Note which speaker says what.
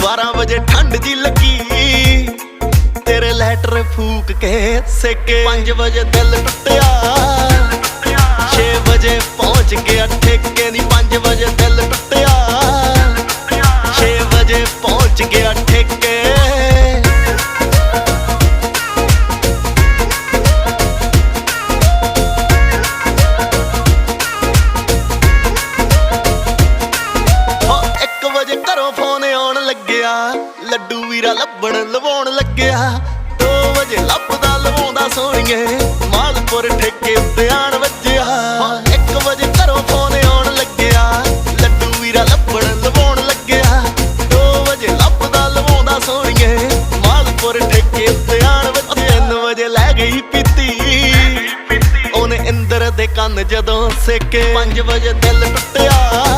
Speaker 1: 12 ਵਜੇ ਠੰਡ ਜੀ ਲੱਗੀ। ਤੇਰੇ ਲੈਟਰ ਫੂਕ ਕੇ ਸੇਕੇ। 5 ਵਜੇ ਦਿਲ ਟੁੱਟਿਆ। ਫੋਨ ਆਉਣ ਲੱਗਿਆ। ਲੱਡੂ ਵੀਰਾ ਲੱਭਣ ਲਵਾਉਣ ਲੱਗਿਆ। 2 ਵਜੇ ਲੱਭਦਾ ਲਵਾਉਂਦਾ ਸੋਹਣੀਏ। ਮਾਲਪੁਰ ਠੇਕੇ ਉੱਤੇ ਆਣ ਵੱਜਿਆ। 1 ਵਜੇ ਘਰੋਂ ਫੋਨ ਆਉਣ ਲੱਗਿਆ। ਲੱਡੂ ਵੀਰਾ ਲੱਭਣ ਲਵਾਉਣ ਲੱਗਿਆ। 2 ਵਜੇ ਲੱਭਦਾ ਲਵਾਉਂਦਾ ਸੋਹਣੀਏ। ਮਾਲਪੁਰ ਠੇਕੇ ਉੱਤੇ ਆਣ ਵੱਜਿਆ। 3 ਵਜੇ ਲੈ ਗਈ ਪੀਤੀ। ਉਹਨੇ ਇੰਦਰ ਦੇ ਕੰਨ ਜਦੋਂ ਸੇਕੇ। 5 ਵਜੇ ਦਿਲ ਟੁੱਟਿਆ। 6 ਵਜੇ ਪਹੁੰਚ